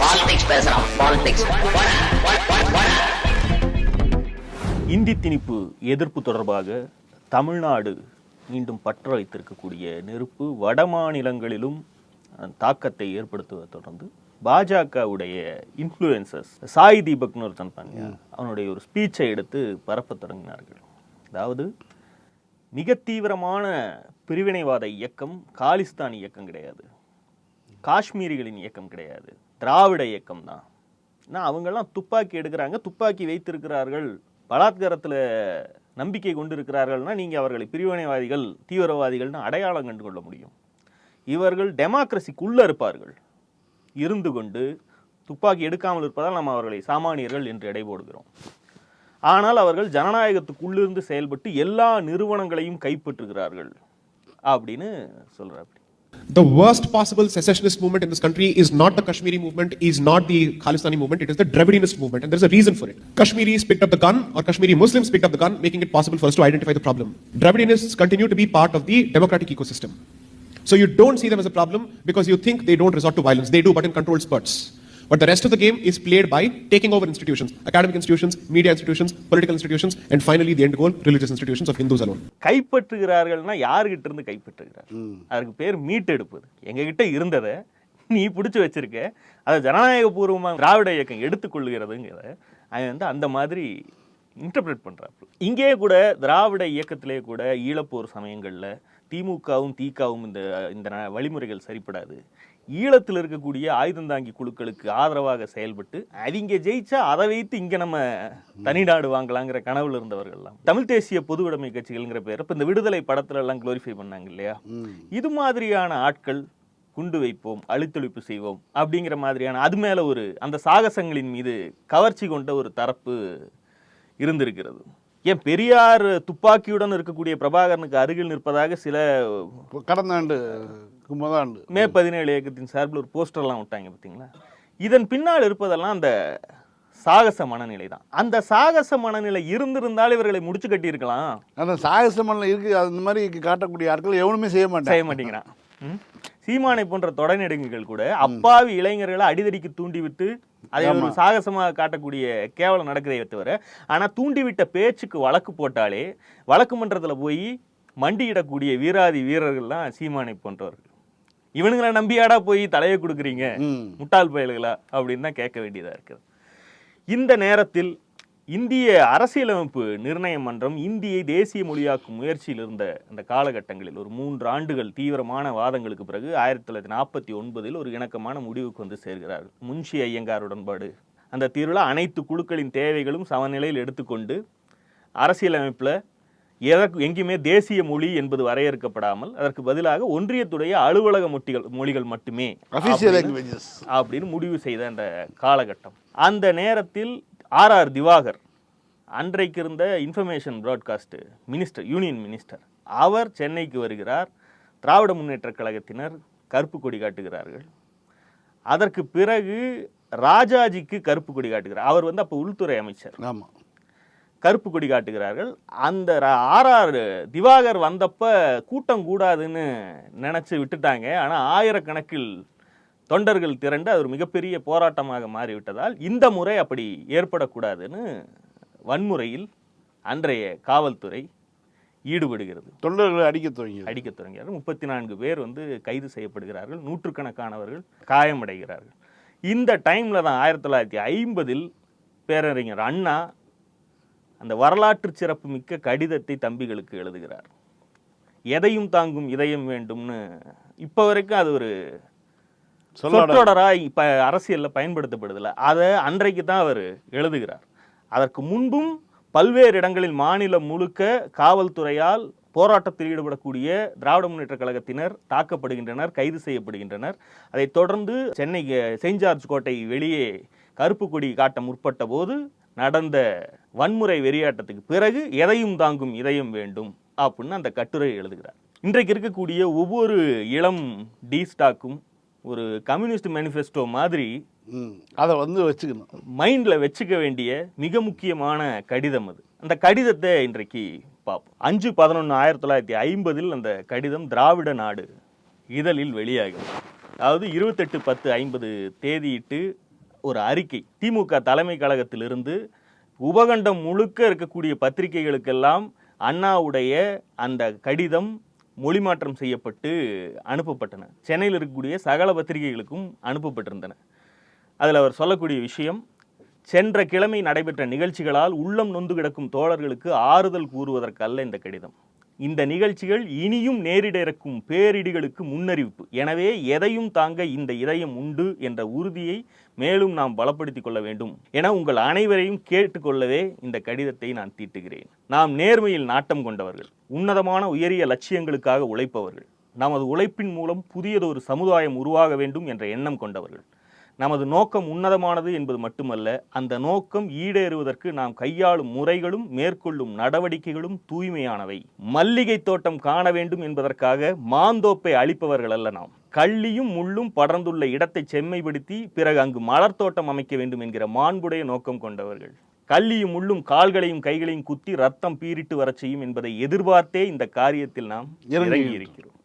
Politics பேசுறான் politics Hindi திணிப்பு எதிர்ப்பு தொடர்பாக தமிழ்நாடு மீண்டும் பற்ற வைத்திருக்கக்கூடிய நெருப்பு வட மாநிலங்களிலும் தாக்கத்தை ஏற்படுத்துவதை தொடர்ந்து பாஜகவுடைய இன்ஃப்ளூயன்சஸ் சாய் தீபக்னு ஒருத்தன் பாருங்க அவனுடைய ஒரு ஸ்பீச்சை எடுத்து பரப்பத் தொடங்கினார்கள். அதாவது மிக தீவிரமான பிரிவினைவாத இயக்கம் காலிஸ்தான் இயக்கம் கிடையாது. காஷ்மீரிகளின் இயக்கம் கிடையாது. திராவிட இயக்கம் தான் ஏன்னா அவங்கெல்லாம் துப்பாக்கி எடுக்கிறாங்க துப்பாக்கி வைத்திருக்கிறார்கள் பலாத்காரத்தில் நம்பிக்கை கொண்டு இருக்கிறார்கள்னா நீங்கள் அவர்களை பிரிவினைவாதிகள் தீவிரவாதிகள்னு அடையாளம் கண்டு கொள்ள முடியும். இவர்கள் டெமோக்ரஸிக்குள்ளே இருப்பார்கள். இருந்து கொண்டு துப்பாக்கி எடுக்காமல் இருப்பதால் நம்ம அவர்களை சாமானியர்கள் என்று எடை போடுகிறோம். ஆனால் அவர்கள் ஜனநாயகத்துக்குள்ளிருந்து செயல்பட்டு எல்லா நிறுவனங்களையும் கைப்பற்றுகிறார்கள் அப்படின்னு சொல்கிறார் The worst possible secessionist movement in this country is not the Kashmiri movement, is not the Khalistani movement, it is the Dravidinist movement, and there's a reason for it. Kashmiris picked up the gun, or Kashmiri Muslims picked up the gun, making it possible for us to identify the problem. Dravidinists continue to be part of the democratic ecosystem. So you don't see them as a problem because you think they don't resort to violence. They do, but in controlled spurts. But the rest of the game is played by taking over institutions, academic institutions, media institutions, political institutions, and finally the end goal, religious institutions of Hindus alone. கைப்பற்றுகிறார்கள்னா யாருகிட்ட இருந்து கைப்பற்றுகிறார்? அதுக்கு பேர் மீட்டெடுப்பது. எங்ககிட்ட இருந்ததை நீ பிடிச்சி வச்சிருக்க அதை ஜனநாயகபூர்வமாக திராவிட இயக்கம் எடுத்துக்கொள்கிறதுங்கிறத அவன் வந்து அந்த மாதிரி இன்டர்பிரேட் பண்ணுறாப்பு இங்கே கூட திராவிட இயக்கத்திலே கூட ஈழப்போர் சமயங்களில் திமுகவும் தீகாவும் இந்த இந்த வழிமுறைகள் சரிப்படாது. ஈழத்தில் இருக்கக்கூடிய ஆயுதந்தாங்கி குழுக்களுக்கு ஆதரவாக செயல்பட்டு அவங்க ஜெயிச்சா அதை வைத்து இங்க நம்ம தனிநாடு வாங்கலாங்கிற கனவுல இருந்தவர்கள்லாம். தமிழ் தேசிய பொது உடைமை கட்சிகள்ங்கிற பேர் இப்ப இந்த விடுதலை படத்துல எல்லாம் குளோரிஃபை பண்ணாங்க இல்லையா? இது மாதிரியான ஆட்கள் குண்டு வைப்போம் அழித்தொழிப்பு செய்வோம் அப்படிங்கிற மாதிரியான அது மேல ஒரு அந்த சாகசங்களின் மீது கவர்ச்சி கொண்ட ஒரு தரப்பு இருந்திருக்கிறது. ஏன் பெரியார் துப்பாக்கியுடன் இருக்கக்கூடிய பிரபாகரனுக்கு அருகில் நிற்பதாக சில கடந்த ஆண்டு முதல் ஆண்டு. மே பதினேழு இயக்கத்தின் சார்பில் ஒரு போஸ்டர்லாம் விட்டாங்க பார்த்தீங்களா? இதன் பின்னால் இருப்பதெல்லாம் அந்த சாகச மனநிலை தான். அந்த சாகச மனநிலை இருந்திருந்தால் இவர்களை முடிச்சு கட்டியிருக்கலாம். அந்த சாகசமல்ல இருக்கு அந்த மாதிரி காட்டக்கூடிய ஆட்கள் எவனுமே செய்ய மாட்டாங்க. செய்ய மாட்டேங்கிறான்? சீமானை போன்ற தொடர்நெடுங்குகள் கூட அப்பாவி இளைஞர்களை அடிதடிக்கு தூண்டிவிட்டு அதை ஒரு சாகசமாக காட்டக்கூடிய கேவலம் நடக்குதே தவிர ஆனா தூண்டிவிட்ட பேச்சுக்கு வழக்கு போட்டாலே வழக்கு மன்றத்துல போய் மண்டியிடக்கூடிய வீராதி வீரர்கள்லாம் சீமானை போன்றவர்கள். இவனுங்களை நம்பியாடா போய் தலையை கொடுக்குறீங்க. முட்டாள் பயல்களா? அப்படின்னு தான் கேட்க வேண்டியதா இருக்குது. இந்த நேரத்தில் இந்திய அரசியலமைப்பு நிர்ணய மன்றம் இந்தியை தேசிய மொழியாக்கும் முயற்சியில் இருந்த அந்த காலகட்டங்களில் ஒரு மூன்று ஆண்டுகள் தீவிரமான வாதங்களுக்கு பிறகு ஆயிரத்தி தொள்ளாயிரத்தி நாற்பத்தி ஒன்பதில் ஒரு இணக்கமான முடிவுக்கு வந்து சேர்கிறார்கள் முன்ஷி ஐயங்கார் உடன்பாடு. அந்த தீர்வில் அனைத்து குழுக்களின் தேவைகளும் சமநிலையில் எடுத்துக்கொண்டு அரசியலமைப்பில் எதற்கு எங்கேயுமே தேசிய மொழி என்பது வரையறுக்கப்படாமல் அதற்கு பதிலாக ஒன்றியத்துடைய அலுவலக மொட்டிகள் மொழிகள் மட்டுமே அப்படின்னு முடிவு செய்த அந்த காலகட்டம். அந்த நேரத்தில் ஆர் ஆர் திவாகர் அன்றைக்கு இருந்த information broadcast minister union minister அவர் சென்னைக்கு வருகிறார். திராவிட முன்னேற்றக் கழகத்தினர் கருப்பு கொடி காட்டுகிறார்கள். அதற்கு பிறகு ராஜாஜிக்கு கருப்பு கொடி காட்டுகிறார். அவர் வந்து அப்போ உள்துறை அமைச்சர். ஆமா. கருப்பு கொடி காட்டுகிறார்கள். அந்த ஆர்ஆர் திவாகர் வந்தப்ப கூட்டம் கூடாதுன்னு நினைச்சு விட்டுட்டாங்க. ஆனா ஆயிரக்கணக்கில் தொண்டர்கள் திரண்டு அது ஒரு மிகப்பெரிய போராட்டமாக மாறிவிட்டதால் இந்த முறை அப்படி ஏற்படக்கூடாதுன்னு வன்முறையில் அன்றைய காவல்துறை ஈடுபடுகிறது. தொண்டர்களை அடிக்க துவங்கியது. அடிக்க தொடங்கினார்கள் முப்பத்தி நான்கு பேர் வந்து கைது செய்யப்படுகிறார்கள். நூற்றுக்கணக்கானவர்கள் காயமடைகிறார்கள். இந்த டைம்ல தான் ஆயிரத்தி தொள்ளாயிரத்தி ஐம்பதில் பேரறிஞர் அண்ணா அந்த வரலாற்று சிறப்பு மிக்க கடிதத்தை தம்பிகளுக்கு எழுதுகிறார். எதையும் தாங்கும் இதயம் வேண்டும்னு இப்போ வரைக்கும் அது ஒரு சொற்றொடரா இப்ப அரசியல்ல பயன்படுத்தப்படுதில்ல அதை அன்றைக்கு தான் அவர் எழுதுகிறார். அதற்கு முன்பும் பல்வேறு இடங்களில் மாநிலம் முழுக்க காவல்துறையால் போராட்டத்தில் ஈடுபடக்கூடிய திராவிட முன்னேற்ற கழகத்தினர் தாக்கப்படுகின்றனர் கைது செய்யப்படுகின்றனர். அதைத் தொடர்ந்து சென்னை செயின்ட் ஜார்ஜ் கோட்டை வெளியே கருப்பு கொடி காட்ட முற்பட்ட போது நடந்த வன்முறை வெறியாட்டத்துக்கு பிறகு எதையும் தாங்கும் இதயம் வேண்டும் அப்படின்னு அந்த கட்டுரை எழுதுகிறார். இன்றைக்கு இருக்கக்கூடிய ஒவ்வொரு இளம் டீஸ்டாக்கும் ஒரு கம்யூனிஸ்ட் மேனிஃபெஸ்டோ மாதிரி அதை வந்து வச்சுக்கணும். மைண்ட்ல வச்சுக்க வேண்டிய மிக முக்கியமான கடிதம் அது. அந்த கடிதத்தை இன்றைக்கு பார்ப்போம். அஞ்சு பதினொன்று ஆயிரத்தி தொள்ளாயிரத்தி ஐம்பதில் அந்த கடிதம் திராவிட நாடு இதழில் வெளியாகும் அதாவது இருபத்தெட்டு பத்து ஐம்பது தேதியிட்டு ஒரு அறிக்கை. திமுக தலைமை கழகத்திலிருந்து உபகண்டம் முழுக்க இருக்கக்கூடிய பத்திரிகைகளுக்கெல்லாம் அண்ணாவுடைய அந்த கடிதம் மொழிமாற்றம் செய்யப்பட்டு அனுப்பப்பட்டன. சென்னையில் இருக்கக்கூடிய சகல பத்திரிகைகளுக்கும் அனுப்பப்பட்டிருந்தன. அதில் அவர் சொல்லக்கூடிய விஷயம் சென்ற கிழமை நடைபெற்ற நிகழ்ச்சிகளால் உள்ளம் நொந்து கிடக்கும் தோழர்களுக்கு ஆறுதல் கூறுவதற்கல்ல இந்த கடிதம். இந்த நிகழ்ச்சிகள் இனியும் நேரிடக்கும் பேரிடிகளுக்கு முன்னறிவிப்பு. எனவே எதையும் தாங்க இந்த இதயம் உண்டு என்ற உறுதியை மேலும் நாம் பலப்படுத்திக் கொள்ள வேண்டும். என உங்கள் அனைவரையும் கேட்டுக்கொள்ளவே இந்த கடிதத்தை நான் தீட்டுகிறேன். நாம் நேர்மையில் நாட்டம் கொண்டவர்கள் உன்னதமான உயரிய லட்சியங்களுக்காக உழைப்பவர்கள் நமது உழைப்பின் மூலம் புதியதொரு சமுதாயம் உருவாக வேண்டும் என்ற எண்ணம் கொண்டவர்கள். நமது நோக்கம் உன்னதமானது என்பது மட்டுமல்ல அந்த நோக்கம் ஈடேறுவதற்கு நாம் கையாளும் முறைகளும் மேற்கொள்ளும் நடவடிக்கைகளும் தூய்மையானவை. மல்லிகை தோட்டம் காண வேண்டும் என்பதற்காக மாந்தோப்பை அளிப்பவர்கள் அல்ல நாம். கள்ளியும் முள்ளும் படர்ந்துள்ள இடத்தை செம்மைப்படுத்தி பிறகு அங்கு மலர் தோட்டம் அமைக்க வேண்டும் என்கிற மாண்புடைய நோக்கம் கொண்டவர்கள். கள்ளியும் முள்ளும் கால்களையும் கைகளையும் குத்தி ரத்தம் பீரிட்டு வரச் செய்யும் என்பதை எதிர்பார்த்தே இந்த காரியத்தில் நாம் இறங்கி இருக்கிறோம்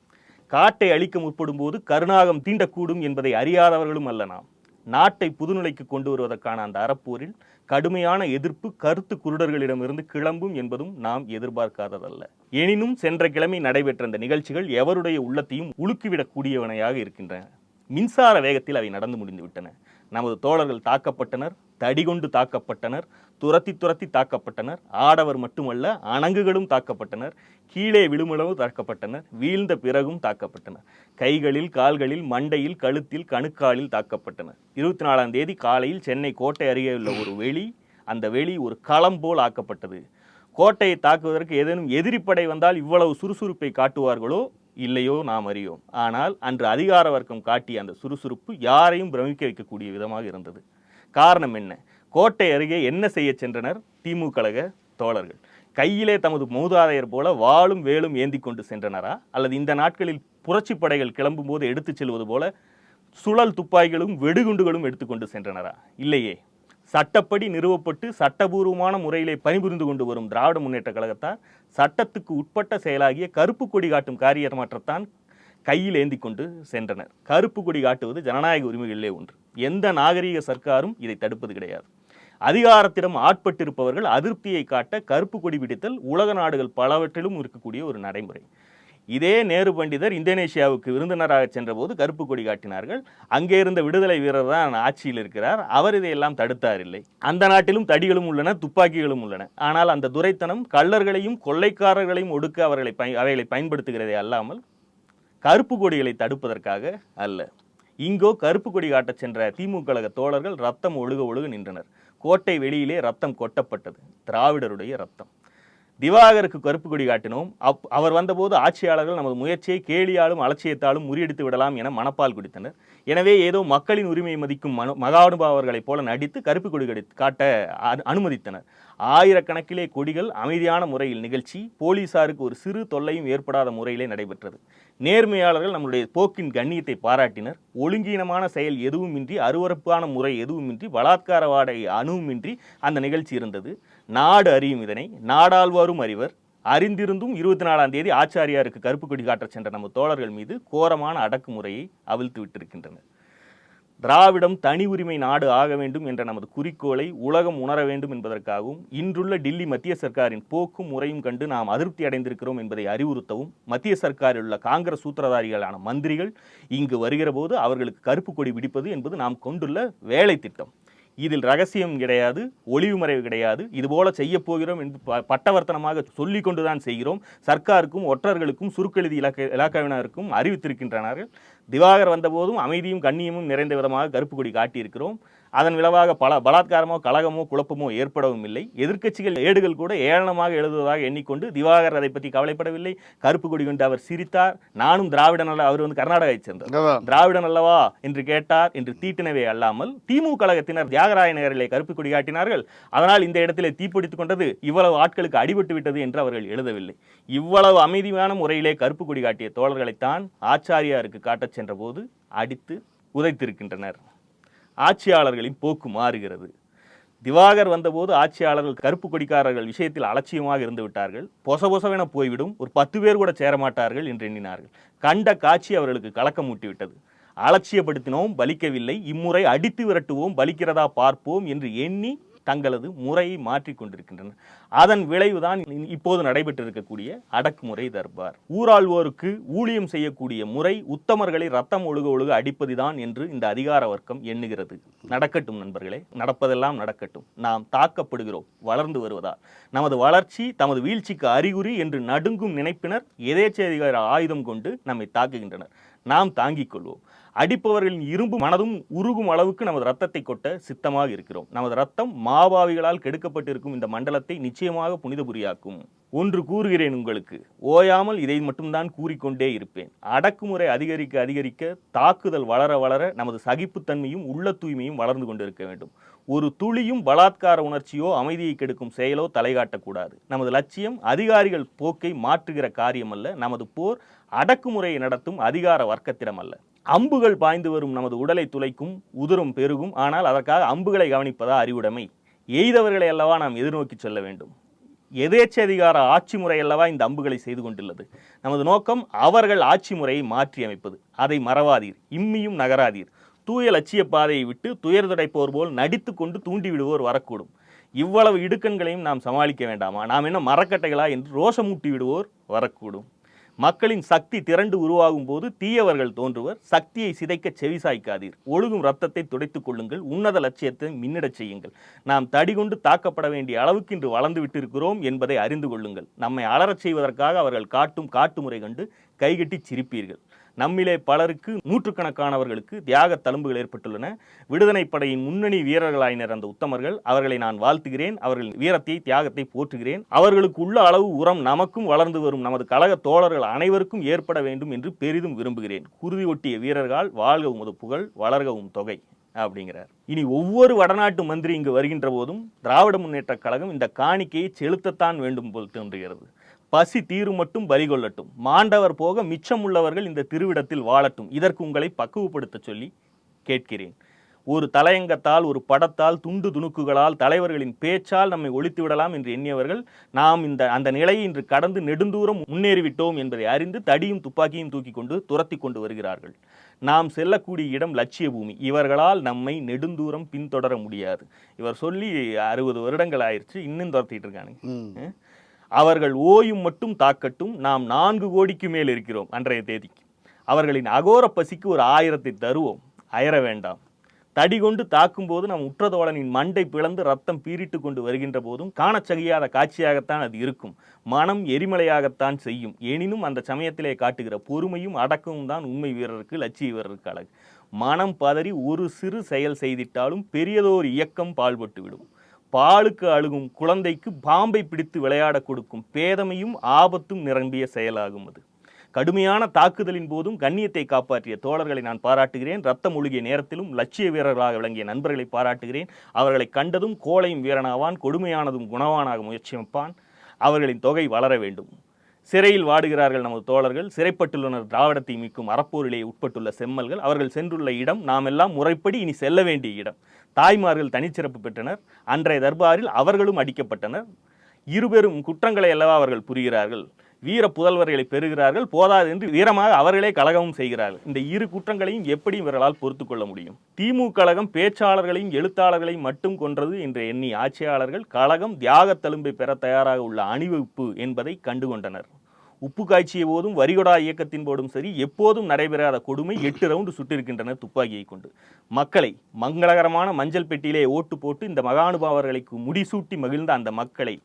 காட்டை அழிக்க முற்படும் போது கருணாகம் தீண்டக்கூடும் என்பதை அறியாதவர்களும் அல்ல நாம். நாட்டை புதுநிலைக்கு கொண்டு வருவதற்கான அந்த அறப்போரில் கடுமையான எதிர்ப்பு கருத்து குருடர்களிடமிருந்து கிளம்பும் என்பதும் நாம் எதிர்பார்க்காததல்ல. எனினும் சென்ற கிழமை நடைபெற்ற இந்த நிகழ்ச்சிகள் எவருடைய உள்ளத்தையும் உலுக்கிவிடக்கூடியவனையாக இருக்கின்றன. மின்சார வேகத்தில் அவை நடந்து முடிந்து விட்டன நமது தோழர்கள் தாக்கப்பட்டனர் தடிகொண்டு தாக்கப்பட்டனர் துரத்தி துரத்தி தாக்கப்பட்டனர் ஆடவர் மட்டுமல்ல அணங்குகளும் தாக்கப்பட்டனர் கீழே விழுமளவு தாக்கப்பட்டனர் வீழ்ந்த பிறகும் தாக்கப்பட்டனர் கைகளில் கால்களில் மண்டையில் கழுத்தில் கணுக்காலில் தாக்கப்பட்டனர். இருபத்தி நாலாம் தேதி காலையில் சென்னை கோட்டை அருகே உள்ள ஒரு வெளி அந்த வெளி ஒரு களம் போல் ஆக்கப்பட்டது. கோட்டையை தாக்குவதற்கு ஏதேனும் எதிரிப்படை வந்தால் இவ்வளவு சுறுசுறுப்பை காட்டுவார்களோ? இல்லையோ நாம் அறியோம். ஆனால் அன்று அதிகார வர்க்கம் காட்டிய அந்த சுறுசுறுப்பு யாரையும் பிரமிக்க வைக்கக்கூடிய விதமாக இருந்தது. காரணம் என்ன? கோட்டை அருகே என்ன செய்ய சென்றனர்? திமுக கழக தோழர்கள். கையிலே தமது மூதாதையர் போல வாளும் வேலும் ஏந்தி கொண்டு சென்றனரா? அல்லது இந்த நாட்களில் புரட்சி படைகள் கிளம்பும் போது எடுத்துச் செல்வது போல சுழல் துப்பாக்கிகளும் வெடுகுண்டுகளும் எடுத்துக்கொண்டு சென்றனரா? இல்லையே. சட்டப்படி நிறுவப்பட்டு சட்டபூர்வமான முறையிலே பணிபுரிந்து கொண்டு வரும் திராவிட முன்னேற்ற கழகத்தார் சட்டத்துக்கு உட்பட்ட செயலாகிய கருப்பு கொடி காட்டும் காரியமாற்றத்தான் கையில் ஏந்தி கொண்டு சென்றனர். கருப்பு கொடி காட்டுவது ஜனநாயக உரிமைகளிலே ஒன்று. எந்த நாகரீக சர்க்காரும் இதை தடுப்பது கிடையாது. அதிகாரத்திடம் ஆட்பட்டிருப்பவர்கள் அதிருப்தியை காட்ட கருப்பு கொடி பிடித்தல் உலக நாடுகள் பலவற்றிலும் இருக்கக்கூடிய ஒரு நடைமுறை. இதே நேரு பண்டிதர் இந்தோனேஷியாவுக்கு விருந்தினராக சென்றபோது கருப்பு கொடி காட்டினார்கள். அங்கே இருந்த விடுதலை வீரர் தான் ஆட்சியில் இருக்கிறார். அவர் இதையெல்லாம் தடுத்தார் இல்லை. அந்த நாட்டிலும் தடிகளும் உள்ளன துப்பாக்கிகளும் உள்ளன. ஆனால் அந்த துரைத்தனம் கள்ளர்களையும் கொள்ளைக்காரர்களையும் ஒடுக்க அவர்களை பய- அவைகளை பயன்படுத்துகிறதே அல்லாமல் கருப்பு கொடிகளை தடுப்பதற்காக அல்ல. இங்கோ கருப்பு கொடி காட்டச் சென்ற திமுக கழக தோழர்கள் ரத்தம் ஒழுக ஒழுக நின்றனர். கோட்டை வெளியிலே ரத்தம் கொட்டப்பட்டது. திராவிடருடைய ரத்தம். திவாகருக்கு கருப்பு கொடி காட்டினோம். அப் அவர் வந்தபோது ஆட்சியாளர்கள் நமது முயற்சியை கேலியாலும் அலட்சியத்தாலும் முறியடித்து விடலாம் என மனப்பால் குடித்தனர். எனவே ஏதோ மக்களின் உரிமையை மதிக்கும் மனு மகானுபாவர்களைப் போல நடித்து கருப்பு கொடி கடி- காட்ட அனுமதித்தனர். ஆயிரக்கணக்கிலே கொடிகள் அமைதியான முறையில் நிகழ்ச்சி போலீசாருக்கு ஒரு சிறு தொல்லையும் ஏற்படாத முறையிலே நடைபெற்றது. நேர்மையாளர்கள் நம்முடைய போக்கின் கண்ணியத்தை பாராட்டினர். ஒழுங்கீனமான செயல் எதுவுமின்றி அருவருப்பான முறை எதுவுமின்றி பலாத்கார வாடகை அணுவுமின்றி அந்த நிகழ்ச்சி இருந்தது. நாடு அறியும் இதனை. நாடாழ்வாரும் அறிவர். அறிந்திருந்தும் இருபத்தி நாலாம் தேதி ஆச்சாரியாருக்கு கருப்பு கொடி காட்டச் சென்ற நம்ம தோழர்கள் மீது கோரமான அடக்குமுறையை அவிழ்த்து விட்டிருக்கின்றனர். திராவிடம் தனி உரிமை நாடு ஆக வேண்டும் என்ற நமது குறிக்கோளை உலகம் உணர வேண்டும் என்பதற்காகவும் இன்றுள்ள டில்லி மத்திய சர்க்காரின் போக்கும் முறையும் கண்டு நாம் அதிருப்தி அடைந்திருக்கிறோம் என்பதை அறிவுறுத்தவும் மத்திய சர்க்காரில் உள்ள காங்கிரஸ் சூத்திரதாரிகளான மந்திரிகள் இங்கு வருகிற போது அவர்களுக்கு கருப்பு கொடி விடிப்பது என்பது நாம் கொண்டுள்ள வேலை திட்டம். இதில் ரகசியம் கிடையாது ஒளிவு மறைவு கிடையாது. இதுபோல செய்ய போகிறோம் என்று ப- பட்டவர்த்தனமாக சொல்லி கொண்டுதான் செய்கிறோம். சர்க்காருக்கும் ஒற்றர்களுக்கும் சுருக்கெழுதி இலக்க இலாக்காவினருக்கும் அறிவித்திருக்கின்றனர் திவாகர் வந்தபோதும் அமைதியும் கண்ணியமும் நிறைந்த விதமாக கருப்பு கொடி காட்டியிருக்கிறோம். அதன் விளைவாக பல பலாத்காரமோ கலகமோ குழப்பமோ ஏற்படவும் இல்லை. எதிர்க்கட்சிகள் ஏடுகள் கூட ஏளனமாக எழுதுவதாக எண்ணிக்கொண்டு திவாகர் அதை பற்றி கவலைப்படவில்லை. கருப்பு கொடி கொண்டு அவர் சிரித்தார். நானும் திராவிடன் அல்ல அவர் வந்து கர்நாடகாவைச் சேர்ந்தார். திராவிடன் அல்லவா என்று கேட்டார். என்று தீட்டினவே அல்லாமல் திமுக கழகத்தினர் தியாகராய நகரிலே கருப்பு கொடி காட்டினார்கள். அதனால் இந்த இடத்திலே தீப்பிடித்துக் கொண்டது இவ்வளவு ஆட்களுக்கு அடிபட்டு விட்டது என்று அவர்கள் எழுதவில்லை. இவ்வளவு அமைதியான முறையிலே கருப்பு கொடி காட்டிய தோழர்களைத்தான் ஆச்சாரியாருக்கு காட்டச் சென்றபோது அடித்து உதைத்திருக்கின்றனர். ஆட்சியாளர்களின் போக்கு மாறுகிறது. திவாகர் வந்தபோது ஆட்சியாளர்கள் கருப்பு கொடிக்காரர்கள் விஷயத்தில் அலட்சியமாக இருந்து விட்டார்கள். பொச பொசவென போய்விடும். ஒரு பத்து பேர் கூட சேரமாட்டார்கள் என்று எண்ணினார்கள். கண்ட காட்சி அவர்களுக்கு கலக்கம் ஊட்டிவிட்டது. அலட்சியப்படுத்தினோம் பலிக்கவில்லை. இம்முறை அடித்து விரட்டுவோம் பலிக்கிறதா பார்ப்போம் என்று எண்ணி தங்களது முறையை மாற்றிக் கொண்டிருக்கின்றனர் அதன் விளைவுதான் இப்போது நடைபெற்றிருக்கக்கூடிய அடக்குமுறை தர்பார். ஊராள்வோருக்கு ஊழியம் செய்யக்கூடிய முறை உத்தமர்களை ரத்தம் ஒழுக ஒழுக அடிப்பதுதான் என்று இந்த அதிகார வர்க்கம் எண்ணுகிறது. நடக்கட்டும் நண்பர்களே நடப்பதெல்லாம் நடக்கட்டும். நாம் தாக்கப்படுகிறோம் வளர்ந்து வருவதால். நமது வளர்ச்சி தமது வீழ்ச்சிக்கு அறிகுறி என்று நடுங்கும் நினைப்பினர் எதேச்சதிகார ஆயுதம் கொண்டு நம்மை தாக்குகின்றனர். நாம் தாங்கிக் கொள்வோம். அடிப்பவர்களின் இரும்பு மனதும் உருகும் அளவுக்கு நமது ரத்தத்தை கொட்ட சித்தமாக இருக்கிறோம். நமது ரத்தம் மாபாவிகளால் கெடுக்கப்பட்டிருக்கும் இந்த மண்டலத்தை நிச்சயமாக புனிதபுரியாக்கும். ஒன்று கூறுகிறேன் உங்களுக்கு ஓயாமல் இதை மட்டும்தான் கூறிக்கொண்டே இருப்பேன். அடக்குமுறை அதிகரிக்க அதிகரிக்க தாக்குதல் வளர வளர நமது சகிப்புத்தன்மையும் உள்ள தூய்மையும் வளர்ந்து கொண்டிருக்க வேண்டும். ஒரு துளியும் பலாத்கார உணர்ச்சியோ அமைதியை கெடுக்கும் செயலோ தலைகாட்டக்கூடாது. நமது லட்சியம் அதிகாரிகள் போக்கை மாற்றுகிற காரியமல்ல நமது போர் அடக்குமுறையை நடத்தும் அதிகார வர்க்கத்திடமல்ல. அல்ல அம்புகள் பாய்ந்து வரும் நமது உடலை துளைக்கும் உதிரும் பெருகும். ஆனால் அதற்காக அம்புகளை கவனிப்பதா அறிவுடைமை. எய்தவர்களை அல்லவா நாம் எதிர்நோக்கி செல்ல வேண்டும். எதேச்சதிகார ஆட்சி முறை அல்லவா இந்த அம்புகளை செய்து கொண்டுள்ளது. நமது நோக்கம் அவர்கள் ஆட்சி முறையை மாற்றி அமைப்பது. அதை மறவாதீர். இம்மியும் நகராதீர். தூய லட்சிய பாதையை விட்டு துயர் துடைப்போர் போல் நடித்து கொண்டு தூண்டி விடுவோர் வரக்கூடும். இவ்வளவு இடுக்கண்களையும் நாம் சமாளிக்க வேண்டாமா? நாம் என்ன மரக்கட்டைகளா என்று ரோஷமூட்டி விடுவோர் வரக்கூடும். மக்களின் சக்தி திரண்டு உருவாகும் போது தீயவர்கள் தோன்றுவர். சக்தியை சிதைக்க செவிசாய்க்காதீர் ஒழுகும் ரத்தத்தை துடைத்துக் கொள்ளுங்கள். உன்னத லட்சியத்தை மின்னிடச் செய்யுங்கள். நாம் தடிகொண்டு தாக்கப்பட வேண்டிய அளவுக்கு இன்று வளர்ந்து விட்டிருக்கிறோம் என்பதை அறிந்து கொள்ளுங்கள். நம்மை அலறச் செய்வதற்காக அவர்கள் காட்டும் காட்டுமுறை கண்டு கைகட்டி சிரிப்பீர்கள். நம்மிலே பலருக்கு நூற்றுக்கணக்கானவர்களுக்கு தியாக தழும்புகள் ஏற்பட்டுள்ளன. விடுதலை படையின் முன்னணி வீரர்களாயினர் அந்த உத்தமர்கள். அவர்களை நான் வாழ்த்துகிறேன். அவர்கள் வீரத்தை தியாகத்தை போற்றுகிறேன். அவர்களுக்கு உள்ள அளவு உரம் நமக்கும் வளர்ந்து வரும். நமது கழக தோழர்கள் அனைவருக்கும் ஏற்பட வேண்டும் என்று பெரிதும் விரும்புகிறேன். குருதி ஒட்டிய வீரர்கள் வாழ்க உமது புகழ் வளர்கவும் தொகை அப்படிங்கிறார். இனி ஒவ்வொரு வடநாட்டு மந்திரி இங்கு வருகின்ற போதும் திராவிட முன்னேற்றக் கழகம் இந்த காணிக்கையை செலுத்தத்தான் வேண்டும் போல் தோன்றுகிறது. பசி தீரும் மட்டும் பலி கொள்ளட்டும். மாண்டவர் போக மிச்சம் உள்ளவர்கள் இந்த திருவிடத்தில் வாழட்டும். இதற்கு உங்களை பக்குவப்படுத்த சொல்லி கேட்கிறேன். ஒரு தலையங்கத்தால் ஒரு படத்தால் துண்டு துணுக்குகளால் தலைவர்களின் பேச்சால் நம்மை ஒழித்து விடலாம் என்று எண்ணியவர்கள் நாம் இந்த அந்த நிலையை இன்று கடந்து நெடுந்தூரம் முன்னேறிவிட்டோம் என்பதை அறிந்து தடியும் துப்பாக்கியும் தூக்கி கொண்டு துரத்தி கொண்டு வருகிறார்கள். நாம் செல்லக்கூடிய இடம் லட்சிய பூமி. இவர்களால் நம்மை நெடுந்தூரம் பின்தொடர முடியாது. இவர் சொல்லி அறுபது வருடங்கள் ஆயிடுச்சு இன்னும் துரத்திட்டு இருக்கானுங்க. அவர்கள் ஓயும் மட்டும் தாக்கட்டும் நாம் நான்கு கோடிக்கு மேல் இருக்கிறோம் அன்றைய தேதிக்கு. அவர்களின் அகோர பசிக்கு ஒரு ஆயிரத்தை தருவோம். அயர வேண்டாம். தடி கொண்டு தாக்கும்போது நம் உற்றதோழனின் மண்டை பிளந்து ரத்தம் பீரிட்டு கொண்டு வருகின்ற போதும் காணச்சகியாத காட்சியாகத்தான் அது இருக்கும். மனம் எரிமலையாகத்தான் செய்யும். எனினும் அந்த சமயத்திலே காட்டுகிற பொறுமையும் அடக்கமும் தான் உண்மை வீரருக்கு லட்சிய வீரருக்கு அழகு. மனம் பதறி ஒரு சிறு செயல் செய்திட்டாலும் பெரியதோர் இயக்கம் பால்பட்டு விடும் பாலுக்கு அழுகும் குழந்தைக்கு பாம்பை பிடித்து விளையாட கொடுக்கும் பேதமையும் ஆபத்தும் நிரம்பிய செயலாகும் அது. கடுமையான தாக்குதலின் போதும் கண்ணியத்தை காப்பாற்றிய தோழர்களை நான் பாராட்டுகிறேன். ரத்தம் ஒழுகிய நேரத்திலும் லட்சிய வீரர்களாக விளங்கிய நண்பர்களை பாராட்டுகிறேன். அவர்களை கண்டதும் கோலையும் வீரனாவான் கொடுமையானதும் குணவானாக முயற்சிப்பான் அவர்களின் தொகை வளர வேண்டும். சிறையில் வாடுகிறார்கள் நமது தோழர்கள். சிறைப்பட்டுள்ளனர் திராவிடத்தை மீட்கும் அறப்போரிலே உட்பட்டுள்ள செம்மல்கள். அவர்கள் சென்றுள்ள இடம் நாம் எல்லாம் முறைப்படி இனி செல்ல வேண்டிய இடம். தாய்மார்கள் தனிச்சிறப்பு பெற்றனர். அன்றைய தர்பாரில் அவர்களும் அடிக்கப்பட்டனர். இருபெரும் குற்றங்களை அல்லவா அவர்கள் புரிகிறார்கள். வீர புதல்வர்களை பெறுகிறார்கள். போதாது என்று வீரமாக அவர்களே கழகமும் செய்கிறார்கள். இந்த இரு குற்றங்களையும் எப்படி இவர்களால் பொறுத்து கொள்ள முடியும்? திமுக கழகம் பேச்சாளர்களையும் எழுத்தாளர்களையும் மட்டும் கொன்றது என்று எண்ணி ஆட்சியாளர்கள் கழகம் தியாக தழும்பை பெற தயாராக உள்ள அணிவகுப்பு என்பதை கண்டுகொண்டனர். உப்பு காய்ச்சிய போதும் வரிகொடா இயக்கத்தின் போதும் சரி எப்போதும் நடைபெறாத கொடுமை எட்டு ரவுண்டு சுட்டிருக்கின்றனர் துப்பாக்கியை கொண்டு. மக்களை மங்களகரமான மஞ்சள் பெட்டியிலே ஓட்டு போட்டு இந்த மகானுபாவர்களுக்கு முடிசூட்டி மகிழ்ந்த அந்த மக்களை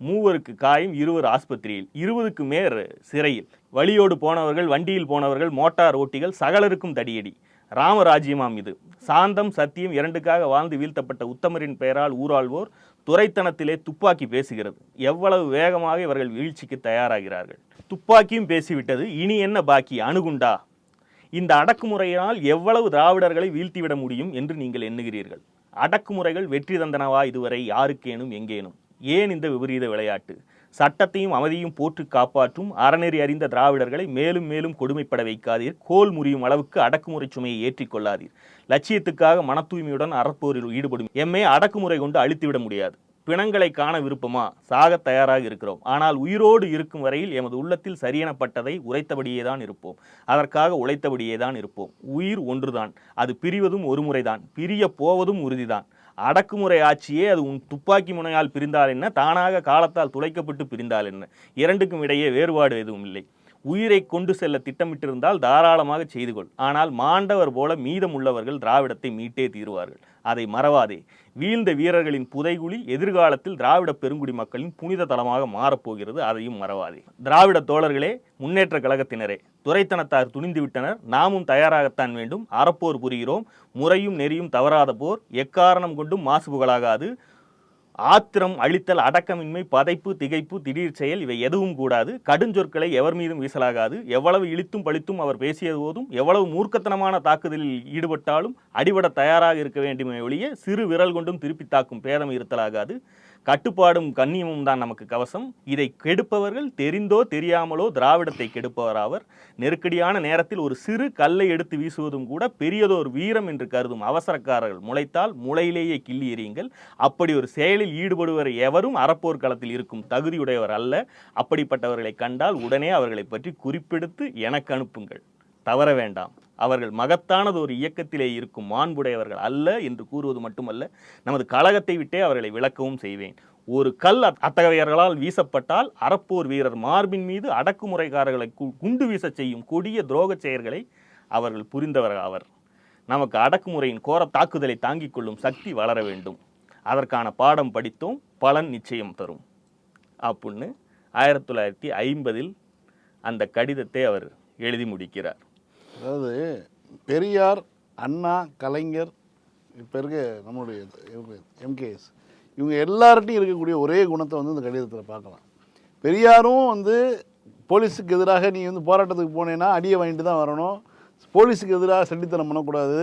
மூவருக்கு காயம் இருவர் ஆஸ்பத்திரியில் இருபதுக்கு மேற் சிறையில். வழியோடு போனவர்கள் வண்டியில் போனவர்கள் மோட்டார் ஓட்டிகள் சகலருக்கும் தடியடி. ராமராஜ்யமாம் இது. சாந்தம் சத்தியம் இரண்டுக்காக வாழ்ந்து வீழ்த்தப்பட்ட உத்தமரின் பெயரால் ஊராள்வோர் துரைத்தனத்திலே துப்பாக்கி பேசுகிறது. எவ்வளவு வேகமாக இவர்கள் வீழ்ச்சிக்கு தயாராகிறார்கள். துப்பாக்கியும் பேசிவிட்டது. இனி என்ன பாக்கி? அணுகுண்டா? இந்த அடக்குமுறையினால் எவ்வளவு திராவிடர்களை வீழ்த்திவிட முடியும் என்று நீங்கள் எண்ணுகிறீர்கள். அடக்குமுறைகள் வெற்றி தந்தனவா இதுவரை? யாருக்கேனும் எங்கேனும். ஏன் இந்த விபரீத விளையாட்டு? சட்டத்தையும் அமைதியும் போற்று காப்பாற்றும் அறநெறி அறிந்த திராவிடர்களை மேலும் மேலும் கொடுமைப்பட வைக்காதீர். கோல் முறியும் அளவுக்கு அடக்குமுறை சுமையை ஏற்றிக்கொள்ளாதீர் லட்சியத்துக்காக மன தூய்மையுடன் அறப்போரில் ஈடுபடும் எம்மே அடக்குமுறை கொண்டு அழித்துவிட முடியாது. பிணங்களை காண விருப்பமா? சாக தயாராக இருக்கிறோம். ஆனால் உயிரோடு இருக்கும் வரையில் எமது உள்ளத்தில் சரியெனப்பட்டதை உரைத்தபடியே தான் இருப்போம். அதற்காக உழைத்தபடியே தான் இருப்போம். உயிர் ஒன்றுதான். அது பிரிவதும் ஒரு முறைதான். பிரிய போவதும் உறுதிதான். அடக்குமுறை ஆட்சியே அது உன் துப்பாக்கி முனையால் பிரிந்தால் என்ன? தானாக காலத்தால் துளைக்கப்பட்டு பிரிந்தால் என்ன? இரண்டுக்கும் இடையே வேறுபாடு எதுவும் இல்லை. உயிரை கொண்டு செல்ல திட்டமிட்டிருந்தால் தாராளமாக செய்து கொள் ஆனால் மாண்டவர் போல மீதம் உள்ளவர்கள் திராவிடத்தை மீட்டே தீருவார்கள். அதை மறவாதே. வீழ்ந்த வீரர்களின் புதைகுழி எதிர்காலத்தில் திராவிட பெருங்குடி மக்களின் புனித தலமாக மாறப்போகிறது அதையும் மறவாதே. திராவிட தோழர்களே முன்னேற்ற கழகத்தினரே துரைத்தனத்தார் துணிந்து விட்டனர். நாமும் தயாராகத்தான் வேண்டும். அறப்போர் புரிகிறோம். முறையும் நெறியும் தவறாத போர். எக்காரணம் கொண்டும் மாசு புகழாகாது ஆத்திரம் அழித்தல் அடக்கமின்மை பதைப்பு திகைப்பு திடீர் செயல் இவை எதுவும் கூடாது. கடுஞ்சொற்களை எவர் மீதும் வீசலாகாது. எவ்வளவு இழித்தும் பழித்தும் அவர் பேசியது போதும் எவ்வளவு மூர்க்கத்தனமான தாக்குதலில் ஈடுபட்டாலும் அடிபட தயாராக இருக்க வேண்டுமே ஒழிய சிறு விரல் கொண்டும் திருப்பி தாக்கும் பேதம் இருத்தலாகாது. கட்டுப்பாடும் கண்ணியமும் தான் நமக்கு கவசம். இதை கெடுப்பவர்கள் தெரிந்தோ தெரியாமலோ திராவிடத்தை கெடுப்பவராவர் நெருக்கடியான நேரத்தில் ஒரு சிறு கல்லை எடுத்து வீசுவதும் கூட பெரியதோர் வீரம் என்று கருதும் அவசரக்காரர்கள் முளைத்தால் முளையிலேயே கிள்ளி எறியுங்கள். அப்படி ஒரு செயலில் ஈடுபடுவர் எவரும் அறப்போர் களத்தில் இருக்கும் தகுதியுடையவர் அல்ல. அப்படிப்பட்டவர்களை கண்டால் உடனே அவர்களை பற்றி குறிப்பெடுத்து எனக்கு அனுப்புங்கள். தவற வேண்டாம். அவர்கள் மகத்தானது ஒரு இயக்கத்திலே இருக்கும் மாண்புடையவர்கள் அல்ல என்று கூறுவது மட்டுமல்ல நமது கழகத்தை விட்டே அவர்களை விளக்கவும் செய்வேன். ஒரு கல் அத்தகையர்களால் அத்தகையவர்களால் வீசப்பட்டால் அறப்போர் வீரர் மார்பின் மீது அடக்குமுறைக்காரர்களை கு- குண்டு வீசச் செய்யும் கொடிய துரோகச் செயல்களை அவர்கள் புரிந்தவர் அவர் நமக்கு அடக்குமுறையின் கோர தாக்குதலை தாங்கிக் கொள்ளும் சக்தி வளர வேண்டும். அதற்கான பாடம் படித்தோம் பலன் நிச்சயம் தரும். அப்புடின்னு ஆயிரத்தி தொள்ளாயிரத்தி ஐம்பதில் அந்த கடிதத்தை அவர் எழுதி முடிக்கிறார். அதாவது பெரியார் அண்ணா கலைஞர் இப்போ இருக்க நம்மளுடைய எம்கேஎஸ் இவங்க எல்லார்ட்டையும் இருக்கக்கூடிய ஒரே குணத்தை வந்து இந்த கடிதத்தில் பார்க்கலாம். பெரியாரும் வந்து போலீஸுக்கு எதிராக நீ வந்து போராட்டத்துக்கு போனேன்னா அடியை வாங்கிட்டு தான் வரணும். போலீஸுக்கு எதிராக சண்டித்தனம் பண்ணக்கூடாது.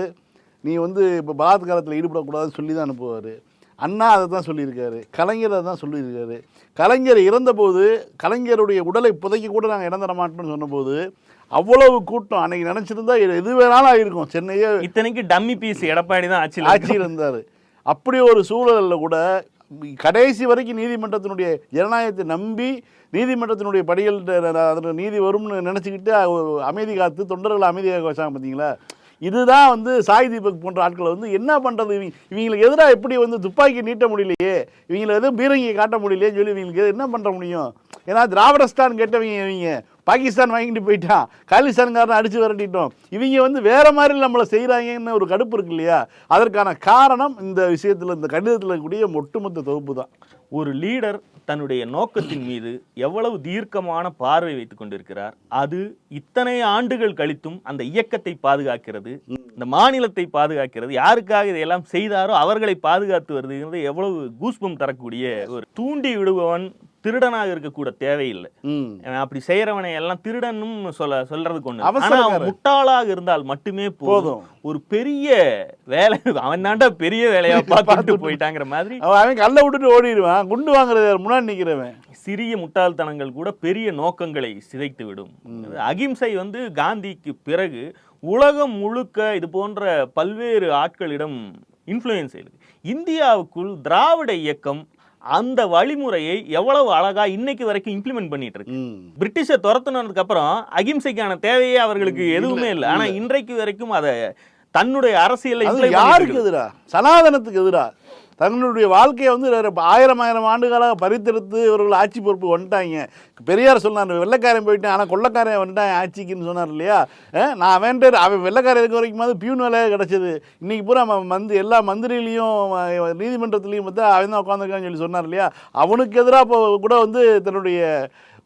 நீ வந்து இப்போ பலாத்காரத்தில் ஈடுபடக்கூடாதுன்னு சொல்லி தான் அனுப்புவார். அண்ணா அதை தான் சொல்லியிருக்காரு. கலைஞர் அதை தான் சொல்லியிருக்காரு. கலைஞர் இறந்தபோது கலைஞருடைய உடலை புதைக்க கூட நாங்கள் இறந்துட மாட்டோம்னு சொன்னபோது அவ்வளவு கூட்டம். அன்னைக்கு நினச்சிருந்தா எது வேணாலும் ஆயிருக்கும். சென்னையே இத்தனைக்கு டம்மி பீஸ் எடப்பாடி தான் ஆட்சியில் ஆட்சியில் இருந்தார் அப்படி ஒரு சூழலில் கூட கடைசி வரைக்கும் நீதிமன்றத்தினுடைய ஜனநாயகத்தை நம்பி நீதிமன்றத்தினுடைய படிகள் அதில் நீதி வரும்னு நினச்சிக்கிட்டு அமைதி காத்து தொண்டர்களை அமைதியாக வச்சாங்க பார்த்தீங்களா இதுதான் வந்து சாய் தீபக் போன்ற ஆட்களை வந்து என்ன பண்ணுறது இவங்க இவங்களுக்கு எதிராக எப்படி வந்து துப்பாக்கி நீட்ட முடியலையே? இவங்களை எதுவும் பீரங்கியை காட்ட முடியலையே சொல்லி இவங்களுக்கு என்ன பண்ண முடியும்? ஏன்னா திராவிடஸ்தான் கேட்டவங்க இவங்க. பாகிஸ்தான் வாங்கிட்டு போயிட்டான். காலிஸ்தான்காரன் அடித்து விரட்டிட்டோம். இவங்க வந்து வேறு மாதிரி நம்மளை செய்கிறாங்கன்னு ஒரு கடுப்பு இருக்கு இல்லையா? அதற்கான காரணம் இந்த விஷயத்தில் இந்த கடிதத்தில் இருக்கக்கூடிய ஒட்டுமொத்த தொகுப்பு தான். ஒரு லீடர் தன்னுடைய நோக்கத்தின் மீது எவ்வளவு தீர்க்கமான பார்வை வைத்துக் கொண்டிருக்கிறார் அது இத்தனை ஆண்டுகள் கழித்தும் அந்த இயக்கத்தை பாதுகாக்கிறது இந்த மாநிலத்தை பாதுகாக்கிறது யாருக்காக இதையெல்லாம் செய்தாரோ அவர்களை பாதுகாத்து வருதுங்கிறது எவ்வளவு கூஸ்பம் தரக்கூடிய ஒரு தூண்டி விடுபவன் திருடனாக இருக்கக்கூட தேவையில்லை. அப்படி செய்யறவனை எல்லாம் திருடனும் சொல்ல சொல்றதுக்கு ஒண்ணு ஆனா முட்டாளாக இருந்தால் மட்டுமே போதும். ஒரு பெரிய வேலை அவன் தாண்டா பெரிய வேலையா பார்த்துட்டு போயிட்டாங்கிற மாதிரி. அவன் கல்லை விட்டுட்டு ஓடிடுவான். குண்டு வாங்குறது? முன்னாடி நிற்கிறவன் சிறிய முட்டாள்தனங்கள் கூட பெரிய நோக்கங்களை சிதைத்து விடும். அகிம்சை வந்து காந்திக்கு பிறகு உலகம் முழுக்க இது போன்ற பல்வேறு ஆட்களிடம் இன்ஃப்ளூயன்ஸ் இருக்கு இந்தியாவுக்குள் திராவிட இயக்கம் அந்த வழிமுறையை எவ்வளவு அழகா இன்னைக்கு வரைக்கும் இம்ப்ளிமெண்ட் பண்ணிட்டு இருக்கு பிரிட்டிஷை துரத்துனதுக்கு அப்புறம் அகிம்சைக்கான தேவையே அவர்களுக்கு எதுவுமே இல்லை ஆனா இன்றைக்கு வரைக்கும் அதை தன்னுடைய implement யாருக்கு எதிரா? சனாதனத்துக்கு எதிரா? தங்களுடைய வாழ்க்கையை வந்து ஆயிரம் ஆயிரம் ஆண்டுகளாக பறித்தெடுத்து இவர்கள் ஆட்சி பொறுப்பு வந்துட்டாங்க. பெரியார் சொன்னார் வெள்ளைக்காரன் போயிட்டேன் ஆனால் கொள்ளக்காரன் வந்துட்டான் ஆட்சிக்குன்னு சொன்னார் இல்லையா? நான் வேண்டே அவன் வெள்ளைக்காரன் இருக்க வரைக்கும் வந்து பியூன் வேலையாக கிடச்சிது. இன்றைக்கி பூரா அவன் வந்து எல்லா மந்திரிலையும் நீதிமன்றத்துலேயும் பார்த்தா அவன் தான் உட்காந்துருக்கான்னு சொல்லி சொன்னார் இல்லையா? அவனுக்கு எதிராக இப்போ கூட வந்து தன்னுடைய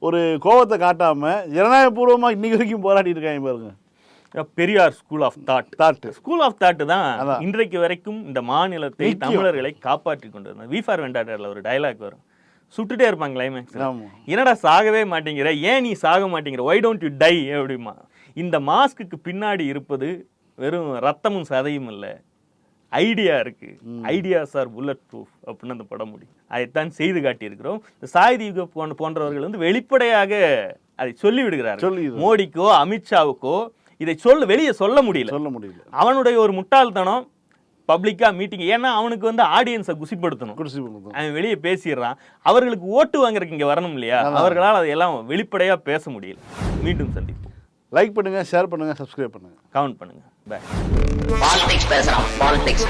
ஒரு கோபத்தை காட்டாமல் ஜனநாயகபூர்வமாக இன்றைக்கி வரைக்கும் போராடிட்டு இருக்காங்க பாருங்க. Periyar school of thought thought school of thought தான். இன்றைக்கு வரைக்கும் இந்த மாநிலத்தை. தமிழர்களை காப்பாற்றி கொண்டு வந்தது வி ஃபார் வெண்டாட்டர்ல ஒரு டயலாக் வரும். சுட்டுட்டே இருப்பாங்க கிளைமேக்ஸ். என்னடா சாகவே மாட்டேங்கிற? ஏன் நீ சாக மாட்டேங்கிற? ஒய் டோன்ட் யூ டை அப்படிமா. இந்த மாஸ்க்குக்கு பின்னாடி இருப்பது வெறும் ரத்தமும் சதையும் இல்ல. ஐடியா இருக்கு. ஐடியாஸ் ஆர் புல்லட் ப்ரூஃப் அப்படின்னு அந்த படம் முடியும். அதைத்தான் செய்து காட்டியிருக்கிறோம். இந்த சாய் தீப போன்ற போன்றவர்கள் வந்து வெளிப்படையாக அதை சொல்லி விடுகிறார்கள் சொல்லிடுறாங்க. மோடிக்கோ அமித்ஷாவுக்கோ இதை சொல்ல வெளியே சொல்ல முடியல. சொல்ல முடியல. அவனுடைய ஒரு முட்டாள்தனம் பப்ளிக்கா மீட்டிங் ஏன்னா அவனுக்கு வந்து ஆடியன்ஸை குசிப்படுத்தணும். அவன் வெளியே பேசிடுறான். அவர்களுக்கு ஓட்டு வாங்குறதுக்கு இங்க வரணும் இல்லையா? அவர்களால் அதையெல்லாம் வெளிப்படையா பேச முடியல. மீண்டும் சந்திப்போம். லைக் பண்ணுங்கள் ஷேர் பண்ணுங்கள் சப்ஸ்கிரைப் பண்ணுங்கள் கமெண்ட் பண்ணுங்க. பாய் பாலிடிக்ஸ் பாலிடிக்ஸ்